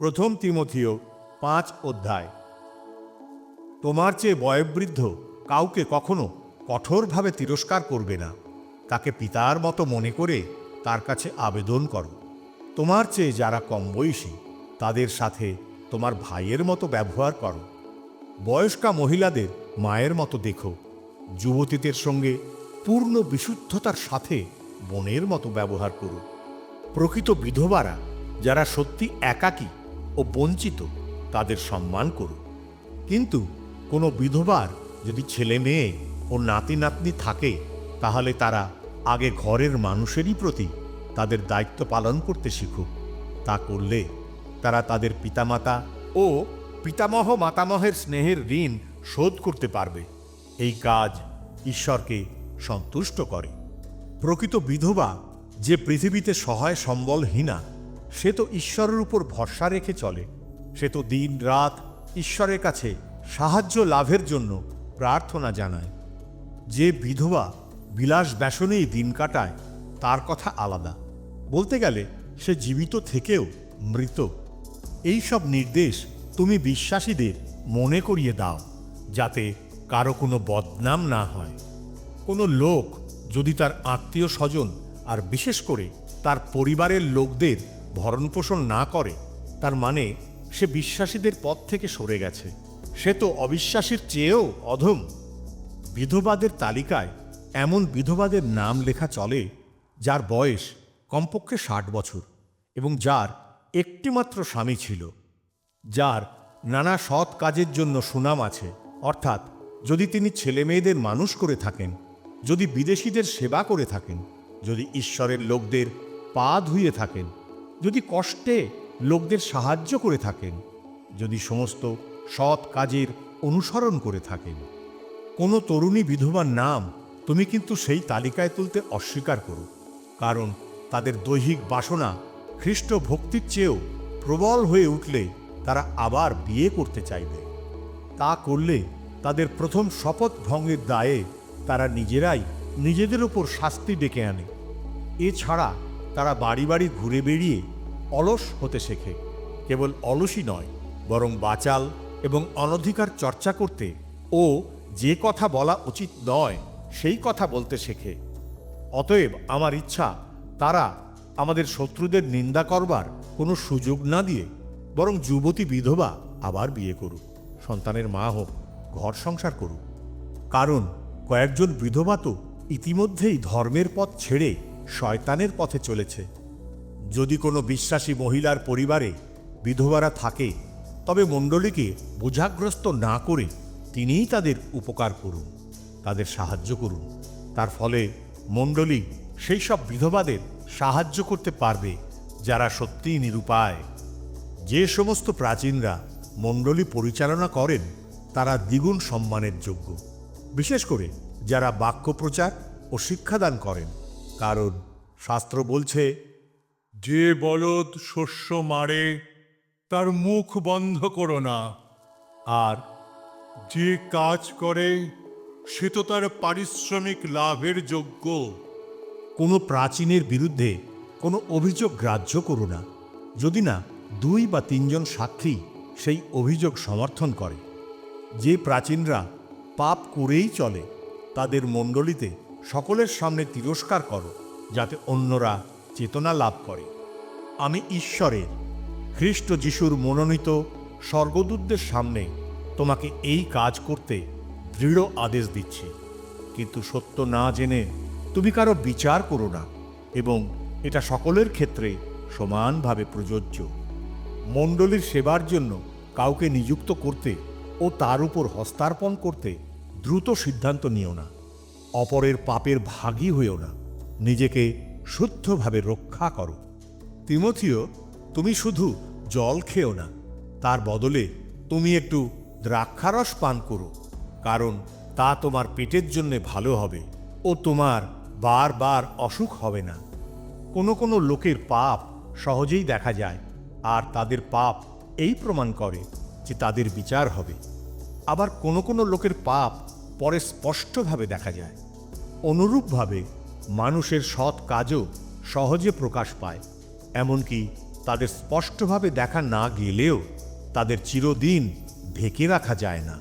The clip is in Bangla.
প্রথম তিমথিও পাঁচ অধ্যায়। তোমার চেয়ে বয়োবৃদ্ধ কাউকে কখনো কঠোরভাবে তিরস্কার করবে না। তাকে পিতার মতো মনে করে তার কাছে আবেদন করো। তোমার চেয়ে যারা কম বয়সী, তাদের সাথে তোমার ভাইয়ের মতো ব্যবহার করো। বয়স্কা মহিলাদের মায়ের মতো দেখো। যুবতীদের সঙ্গে পূর্ণ বিশুদ্ধতার সাথে বোনের মতো ব্যবহার করো। প্রকৃত বিধবারা যারা সত্যি একাকী ও বঞ্চিত, তাদের সম্মান করুক। কিন্তু কোনো বিধবার যদি ছেলে মেয়ে ও নাতি নাতনি থাকে, তাহলে তারা আগে ঘরের মানুষেরই প্রতি তাদের দায়িত্ব পালন করতে শিখুক। তা করলে তারা তাদের পিতামাতা ও পিতামহ মাতামহের স্নেহের ঋণ শোধ করতে পারবে। এই কাজ ঈশ্বরকে সন্তুষ্ট করে। প্রকৃত বিধবা যে পৃথিবীতে সহায় সম্বলহীনা সে তো ঈশ্বরের উপর ভরসা রেখে চলে। সে তো দিন, রাত ঈশ্বরের কাছে সাহায্য লাভের জন্য প্রার্থনা জানায়। যে বিধবা বিলাস ব্যসনেই দিন কাটায়, তার কথা আলাদা। বলতে গেলে, সে জীবিত থেকেও মৃত। এই সব নির্দেশ তুমি বিশ্বাসীদের মনে করিয়ে দাও, যাতে কারও কোনো বদনাম না হয়। কোনো লোক যদি তার আত্মীয় স্বজন আর বিশেষ করে তার পরিবারের লোকদের ভরণপোষণ না করে, তার মানে সে বিশ্বাসীদের পথ থেকে সরে গেছে। সে তো অবিশ্বাসীর চেয়েও অধম। বিধবাদের তালিকায় এমন বিধবাদের নাম লেখা চলে, যার বয়স কমপক্ষে ষাট বছর এবং যার একটিমাত্র স্বামী ছিল, যার নানা সৎ কাজের জন্য সুনাম আছে। অর্থাৎ যদি তিনি ছেলে মেয়েদের মানুষ করে থাকেন, যদি বিদেশিদের সেবা করে থাকেন, যদি ঈশ্বরের লোকদের পা ধুয়ে থাকেন যদি কষ্টে লোকদের সাহায্য করে থাকেন, যদি সমস্ত সৎ কাজের অনুসরণ করে থাকেন, কোনো তরুণী বিধবার নাম তুমি কিন্তু সেই তালিকায় তুলতে অস্বীকার করো, কারণ তাদের দৈহিক বাসনা খ্রিস্ট ভক্তির চেয়েও প্রবল হয়ে উঠলে তারা আবার বিয়ে করতে চাইবে। তা করলে তাদের প্রথম শপথ ভঙ্গের দায়ে তারা নিজেরাই নিজেদের ওপর শাস্তি ডেকে আনে। এছাড়া তারা বাড়ি বাড়ি ঘুরে বেরিয়ে অলস হতে শেখে। কেবল অলসই নয়, বরং বাচাল এবং অনধিকার চর্চা করতে ও যে কথা বলা উচিত নয়, সেই কথা বলতে শেখে। অতএব আমার ইচ্ছা, তারা আমাদের শত্রুদের নিন্দা করবার কোনো সুযোগ না দিয়ে, বরং যুবতী বিধবা আবার বিয়ে করুক, সন্তানের মা হোক, ঘর সংসার করুক। কারণ কয়েকজন বিধবা তো ইতিমধ্যেই ধর্মের পথ ছেড়ে শয়তানের পথে চলেছে। যদি কোনো বিশ্বাসী মহিলার পরিবারে বিধবারা থাকে, তবে মণ্ডলীকে বোঝাগ্রস্ত না করে তিনিই তাদের উপকার করুন, তাদের সাহায্য করুন। তার ফলে মণ্ডলী সেই সব বিধবাদের সাহায্য করতে পারবে, যারা সত্যিই নিরুপায়। যে সমস্ত প্রাচীনরা মণ্ডলী পরিচালনা করেন, তারা দ্বিগুণ সম্মানের যোগ্য। বিশেষ করে যারা বাক্য প্রচার ও শিক্ষাদান করেন। কারণ শাস্ত্র বলছে যে বলদ শস্য মারে তার মুখ বন্ধ করো না। আর যে কাজ করে সে তো তার পারিশ্রমিক লাভের যোগ্য। কোনো প্রাচীনের বিরুদ্ধে কোনো অভিযোগ গ্রাহ্য করো না যদি না দুই বা তিনজন সাক্ষী সেই অভিযোগ সমর্থন করে। যে প্রাচীনরা পাপ করেই চলে তাদের মণ্ডলীতে সকলের সামনে তিরস্কার করো, যাতে অন্যরা চেতনা লাভ করে। আমি ঈশ্বরের, খ্রিস্ট যিশুর মনোনীত স্বর্গদূতদের সামনে তোমাকে এই কাজ করতে দৃঢ় আদেশ দিচ্ছি। কিন্তু সত্য না জেনে তুমি কারও বিচার করো না এবং এটা সকলের ক্ষেত্রে সমানভাবে প্রযোজ্য। মণ্ডলীর সেবার জন্য কাউকে নিযুক্ত করতে ও তার উপর হস্তার্পণ করতে দ্রুত সিদ্ধান্ত নিও না। অপরের পাপের ভাগী হয়েও না। নিজেকে শুদ্ধভাবে রক্ষা করো। তিমথিও, তুমি শুধু জল খেও না। তার বদলে তুমি একটু দ্রাক্ষারস পান করো, কারণ তা তোমার পেটের জন্য ভালো হবে ও তোমার বারবার অসুখ হবে না। কোনো কোনো লোকের পাপ সহজেই দেখা যায়, আর তাদের পাপ এই প্রমাণ করে যে তাদের বিচার হবে। আবার কোনো কোনো লোকের পাপ পরে স্পষ্টভাবে দেখা যায়। অনুরূপভাবে মানুষের সৎ কাজও সহজে প্রকাশ পায়, এমনকি তাদের স্পষ্টভাবে দেখা না গেলেও তাদের চিরদিন ঢেকে রাখা যায় না।